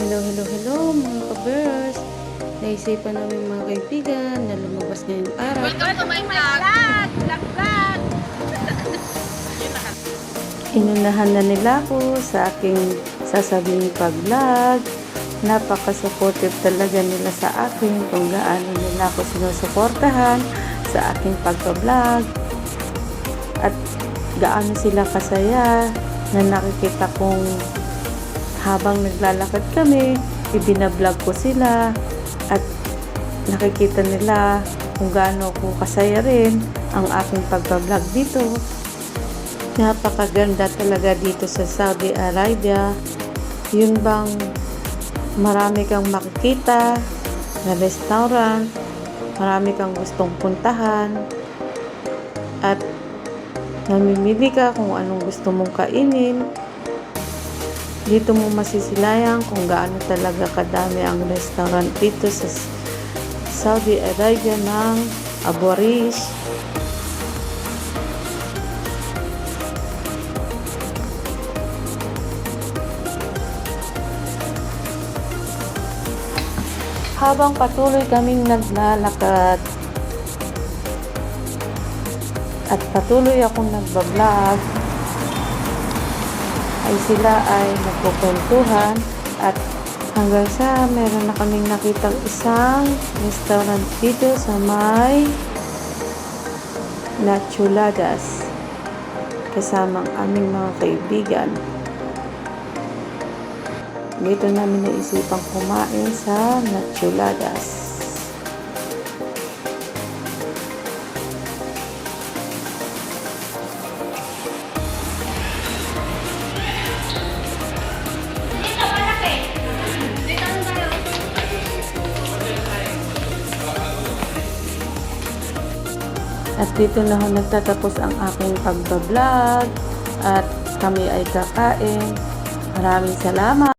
Hello, hello, hello mga ka-birds. Naisipan namin mga kaibigan na lumabas ngayong araw. Welcome to my vlog! Vlog, vlog! Inunahan na nila ako sa aking sasabing pag-vlog. Napaka-supportive talaga nila sa akin kung gaano nila ako sinusuportahan sa aking pagpa-vlog. At gaano sila kasaya na nakikita kong habang naglalakad kami, ibinablog ko sila at nakikita nila kung gaano ko kasaya rin ang aking pagpa-vlog dito. Napakaganda talaga dito sa Saudi Arabia. Yun bang marami kang makikita na restaurant, marami kang gustong puntahan, at namimili ka kung anong gusto mong kainin. Dito mo masisilayan kung gaano talaga kadami ang restaurant dito sa Saudi Arabia ng Abu Rish. Habang patuloy kaming naglalakad at patuloy akong nagbablog, ay sila ay nagkukwentuhan at hanggang sa meron na kaming nakitang isang restaurant dito sa may Nachuladas kasama ang aming mga kaibigan. Dito namin naisipang kumain sa Nachuladas. At dito na ho nagtatapos ang aking pagbablog at kami ay kakain. Maraming salamat!